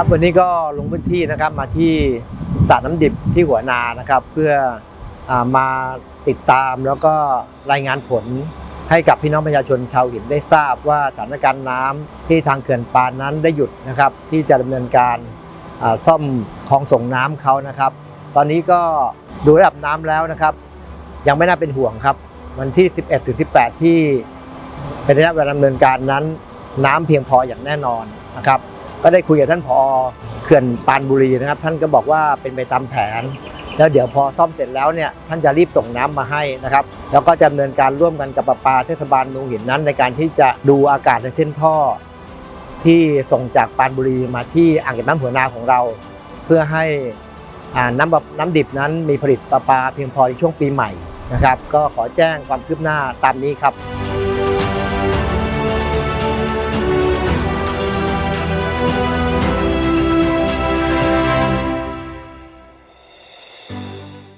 ครับวันนี้ก็ลงพื้นที่นะครับมาที่สระน้ำดิบที่หัวนานะครับ เพื่ออมาติดตามแล้วก็รายงานผลให้กับพี่น้องประชาชนชาวหินได้ทราบว่าสถานการณ์น้ำที่ทางเขื่อนปานนั้นได้หยุดนะครับ ที่จะดำเนินการซ่อมคลองส่งน้ำเขานะครับ ตอนนี้ก็ดูระดับน้ำแล้วนะครับ ยังไม่น่าเป็นห่วงครับ วันที่ 11ถึง18 ที่เป็นระยะเวลาดำเนินการนั้น น้ำเพียงพออย่างแน่นอนนะครับ ก็ได้คุยกับท่านผอเขื่อนปานบุรีนะครับ ท่านก็บอกว่าเป็นไปตามแผน แล้วเดี๋ยวพอซ่อมเสร็จแล้วเนี่ยท่านจะรีบส่งน้ำมาให้นะครับ แล้วก็จะดำเนินการร่วมกันกับประปาเทศบาลเมืองหินนั้น ในการที่จะดูอากาศในเส้นท่อ ที่ส่งจากปานบุรีมาที่อ่างเก็บน้ำหัวนาของเรา เพื่อให้น้ำบน้ำดิบนั้นมีผลิตประปาเพียงพอในช่วงปีใหม่นะครับ ก็ขอแจ้งความคืบหน้าตามนี้ครับ